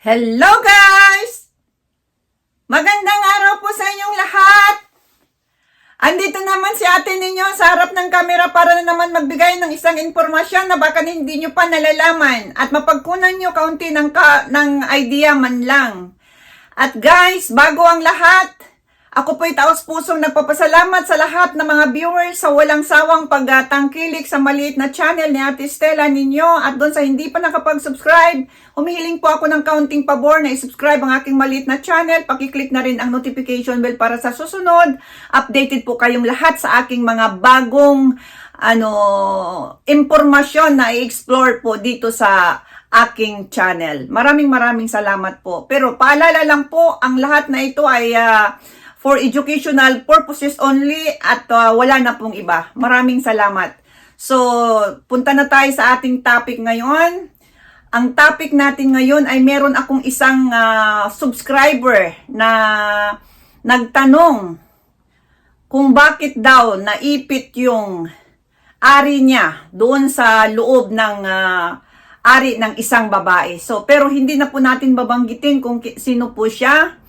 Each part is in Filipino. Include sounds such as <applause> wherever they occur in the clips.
Hello guys! Magandang araw po sa inyong lahat! Andito naman si ate ninyo sa harap ng kamera para na naman magbigay ng isang impormasyon na baka hindi nyo pa nalalaman at mapagkunan nyo kaunti ng, ka, ng idea man lang. At guys, bago ang lahat, ako po'y taos pusong nagpapasalamat sa lahat ng mga viewers sa walang sawang pagtangkilik sa maliit na channel ni Ate Stella ninyo at doon sa hindi pa nakapag-subscribe, humihiling po ako ng kaunting pabor na i-subscribe ang aking maliit na channel. Pakiclick na rin ang notification bell para sa susunod. Updated po kayong lahat sa aking mga bagong ano impormasyon na i-explore po dito sa aking channel. Maraming maraming salamat po. Pero paalala lang po, ang lahat na ito ay ah, for educational purposes only at ah, wala na pong iba. Maraming salamat. So, punta na tayo sa ating topic ngayon. Ang topic natin ngayon ay meron akong isang ah, subscriber na nagtanong kung bakit daw naipit yung ari niya doon sa loob ng ah, ari ng isang babae. So, pero hindi na po natin babanggitin kung sino po siya.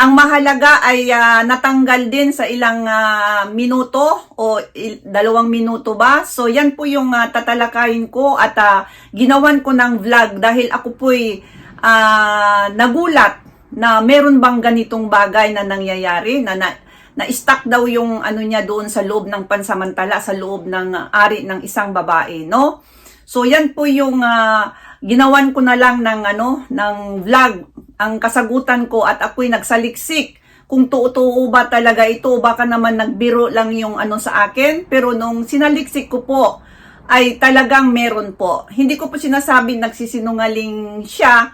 Ang mahalaga ay ah, natanggal din sa ilang ah, minuto o il- dalawang minuto ba. So, yan po yung ah, tatalakayin ko at ah, ginawan ko ng vlog dahil ako po'y ah, nagulat na meron bang ganitong bagay na nangyayari na, na na-stuck daw yung ano niya doon sa loob ng pansamantala, sa loob ng uh, ari ng isang babae, no? So yan po yung ah, ginawan ko na lang ng ano, ng vlog, ang kasagutan ko at ako'y nagsaliksik kung totoo ba talaga ito, baka naman nagbiro lang yung ano sa akin, pero nung sinaliksik ko po, ay talagang meron po. Hindi ko po sinasabi nagsisinungaling siya,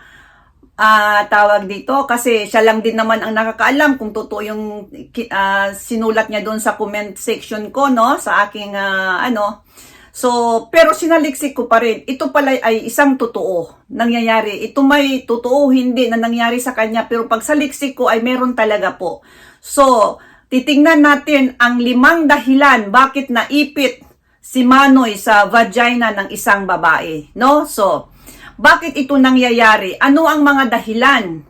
ah tawag dito kasi siya lang din naman ang nakakaalam kung totoo yung ah, sinulat niya doon sa comment section ko no sa aking ah, ano so pero sinaliksik ko pa rin ito pala ay isang totoo nangyayari ito may totoo hindi na nangyari sa kanya pero pag saliksik ko ay meron talaga po so titingnan natin ang limang dahilan bakit naipit si Manoy sa vagina ng isang babae no so bakit ito nangyayari? Ano ang mga dahilan?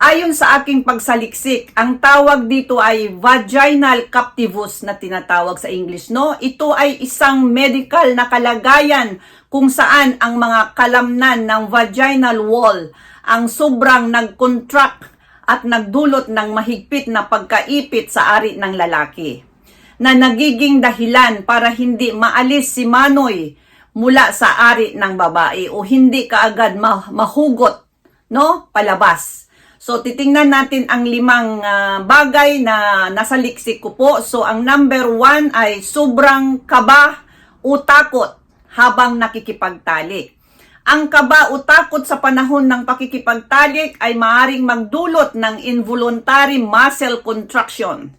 Ayon sa aking pagsaliksik, ang tawag dito ay vaginal captivus na tinatawag sa English, no? Ito ay isang medical na kalagayan kung saan ang mga kalamnan ng vaginal wall ang sobrang nag-contract at nagdulot ng mahigpit na pagkaipit sa ari ng lalaki na nagiging dahilan para hindi maalis si Manoy mula sa ari ng babae o hindi kaagad ma- mahugot no palabas. So titingnan natin ang limang ah, bagay na nasa liksik ko po. So ang number one ay sobrang kaba o takot habang nakikipagtalik. Ang kaba o takot sa panahon ng pakikipagtalik ay maaring magdulot ng involuntary muscle contraction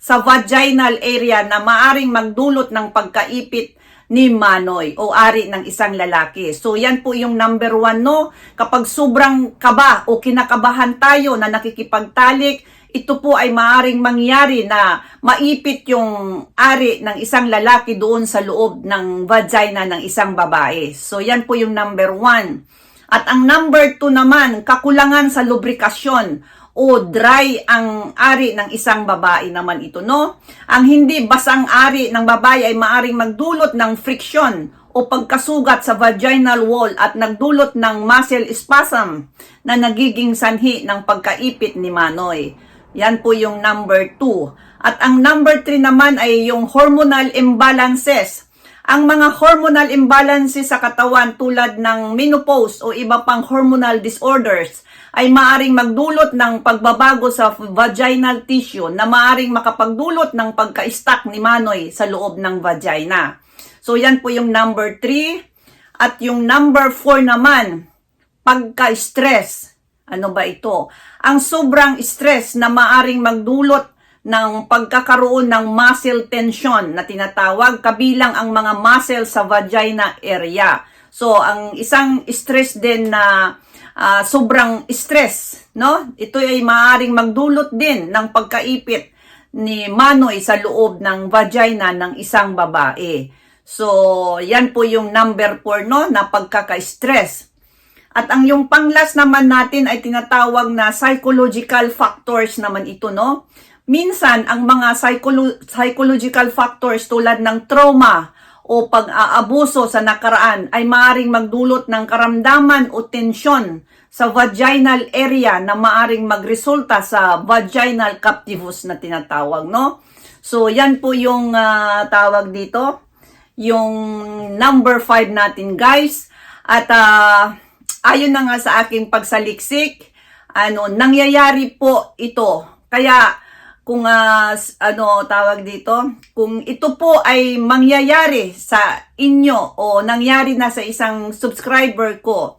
sa vaginal area na maaring magdulot ng pagkaipit ni Manoy o ari ng isang lalaki. So yan po yung number one no. Kapag sobrang kaba o kinakabahan tayo na nakikipagtalik, ito po ay maaring mangyari na maipit yung ari ng isang lalaki doon sa loob ng vagina ng isang babae. So yan po yung number one. At ang number two naman, kakulangan sa lubrikasyon o dry ang ari ng isang babae naman ito, no? Ang hindi basang ari ng babae ay maaring magdulot ng friction o pagkasugat sa vaginal wall at nagdulot ng muscle spasm na nagiging sanhi ng pagkaipit ni Manoy. Yan po yung number 2. At ang number 3 naman ay yung hormonal imbalances. Ang mga hormonal imbalances sa katawan tulad ng menopause o iba pang hormonal disorders ay maaring magdulot ng pagbabago sa vaginal tissue na maaring makapagdulot ng pagka-stuck ni Manoy sa loob ng vagina. So yan po yung number 3. At yung number 4 naman, pagka-stress. Ano ba ito? Ang sobrang stress na maaring magdulot ng pagkakaroon ng muscle tension na tinatawag kabilang ang mga muscle sa vagina area. So, ang isang stress din na ah, sobrang stress, no? Ito ay maaring magdulot din ng pagkaipit ni Manoy sa loob ng vagina ng isang babae. So, yan po yung number 4, no, na pagkaka-stress. At ang yung panglas naman natin ay tinatawag na psychological factors naman ito, no? Minsan, ang mga psycholo- psychological factors tulad ng trauma o pag-aabuso sa nakaraan ay maaring magdulot ng karamdaman o tensyon sa vaginal area na maaring magresulta sa vaginal captivus na tinatawag, no? So, yan po yung ah, tawag dito, yung number 5 natin, guys. At ah, ayon na nga sa aking pagsaliksik, ano, nangyayari po ito. Kaya, kung s- ano tawag dito, kung ito po ay mangyayari sa inyo o nangyari na sa isang subscriber ko,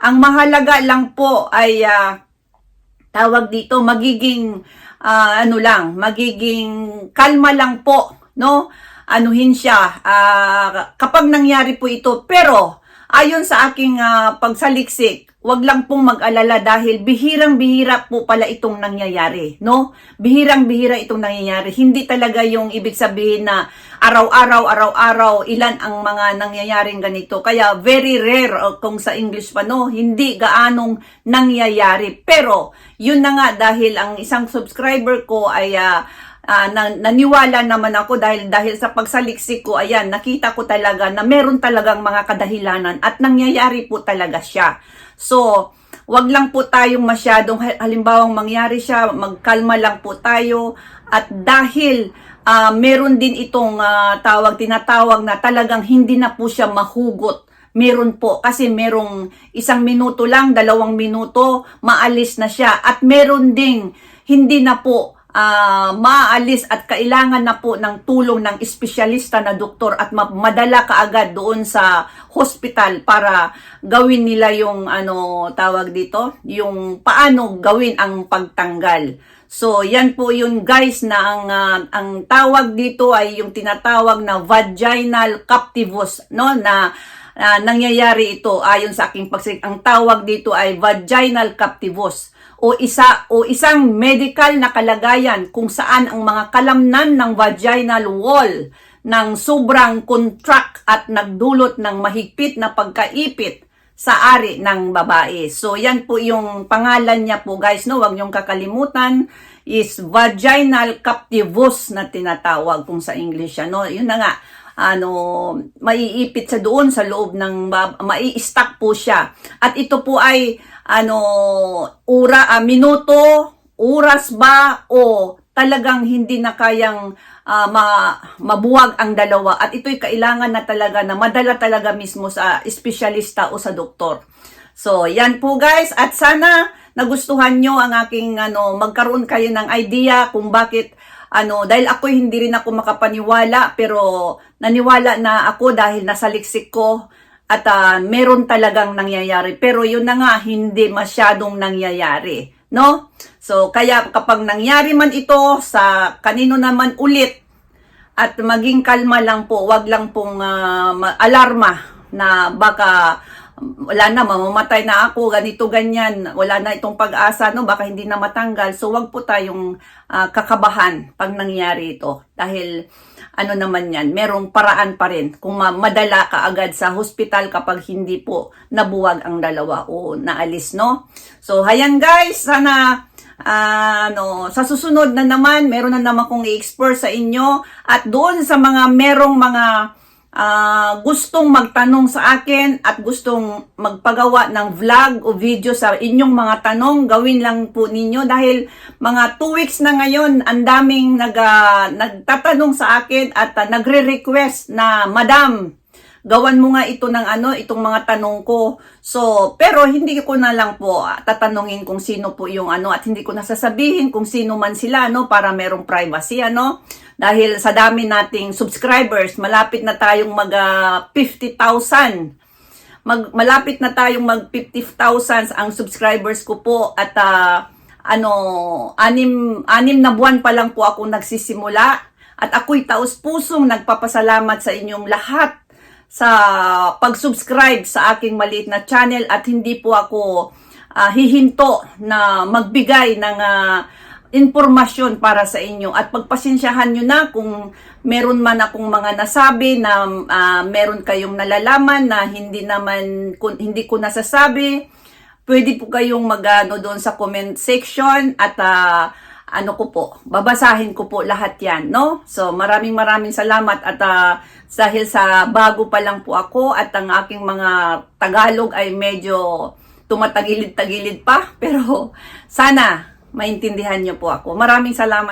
ang mahalaga lang po ay ah, tawag dito magiging ah, ano lang, magiging kalma lang po, no? Anuhin siya ah, kapag nangyari po ito. Pero ayon sa aking ah, pagsaliksik, wag lang pong mag-alala dahil bihirang-bihira po pala itong nangyayari, no? Bihirang-bihira itong nangyayari. Hindi talaga yung ibig sabihin na araw-araw, araw-araw, ilan ang mga nangyayaring ganito. Kaya very rare, kung sa English pa, no? Hindi gaanong nangyayari. Pero, yun na nga dahil ang isang subscriber ko ay ah, ah, na, naniwala naman ako dahil dahil sa pagsaliksik ko, ayan, nakita ko talaga na meron talagang mga kadahilanan at nangyayari po talaga siya. So, wag lang po tayong masyadong hal- halimbawang mangyari siya, magkalma lang po tayo at dahil ah, meron din itong ah, tawag tinatawag na talagang hindi na po siya mahugot. Meron po kasi merong isang minuto lang, dalawang minuto, maalis na siya at meron ding hindi na po ah, maalis at kailangan na po ng tulong ng espesyalista na doktor at ma- madala kaagad doon sa hospital para gawin nila yung ano tawag dito, yung paano gawin ang pagtanggal. So, yan po yun guys na ang ah, ang tawag dito ay yung tinatawag na vaginal captivus, no, na ah, nangyayari ito ayon sa aking pagsik. Ang tawag dito ay vaginal captivus o isa o isang medical na kalagayan kung saan ang mga kalamnan ng vaginal wall ng sobrang contract at nagdulot ng mahigpit na pagkaipit sa ari ng babae. So yan po yung pangalan niya po guys, no? Huwag niyong kakalimutan is vaginal captivus na tinatawag kung sa English siya, no? Yun na nga ano, maiipit sa doon sa loob ng, mai-stack po siya. At ito po ay, ano, ura, ah, minuto, oras ba, o talagang hindi na kayang ah, ma, mabuwag ang dalawa. At ito'y kailangan na talaga na madala talaga mismo sa espesyalista o sa doktor. So, yan po guys. At sana nagustuhan nyo ang aking ano, magkaroon kayo ng idea kung bakit ano, dahil ako hindi rin ako makapaniwala pero naniwala na ako dahil nasa liksik ko at ah, meron talagang nangyayari. Pero yun na nga, hindi masyadong nangyayari. No? So, kaya kapag nangyari man ito sa kanino naman ulit, at maging kalma lang po, wag lang pong ah, ma- alarma na baka wala na, mamamatay na ako, ganito, ganyan, wala na itong pag-asa, no, baka hindi na matanggal. So, wag po tayong ah, kakabahan pag nangyari ito. Dahil, ano naman yan, merong paraan pa rin kung ma- madala ka agad sa hospital kapag hindi po nabuwag ang dalawa o naalis, no? So, hayan guys, sana Ah, ano, sa susunod na naman, meron na naman kong i-explore sa inyo at doon sa mga merong mga ah, gustong magtanong sa akin at gustong magpagawa ng vlog o video sa inyong mga tanong, gawin lang po ninyo dahil mga 2 weeks na ngayon, ang daming nag, ah, nagtatanong sa akin at ah, nagre-request na, Madam, gawan mo nga ito ng ano, itong mga tanong ko. So, pero hindi ko na lang po tatanungin kung sino po yung ano at hindi ko nasasabihin kung sino man sila, no, para merong privacy, ano. Dahil sa dami nating subscribers, malapit na tayong mag ah, 50,000 mag malapit na tayong mag 50,000 ang subscribers ko po at ah, ano anim anim na buwan pa lang po ako nagsisimula at ako'y taos pusong nagpapasalamat sa inyong lahat sa pag-subscribe sa aking maliit na channel at hindi po ako ah, hihinto na magbigay ng ah, informasyon para sa inyo at pagpasensyahan nyo na kung meron man akong mga nasabi na ah, meron kayong nalalaman na hindi naman kun- hindi ko nasasabi pwede po kayong magano doon sa comment section at ah, ano ko po, babasahin ko po lahat yan, no? So, maraming maraming salamat at ah, dahil sa bago pa lang po ako at ang aking mga Tagalog ay medyo tumatagilid-tagilid pa, <laughs> pero sana maintindihan niyo po ako. Maraming salamat.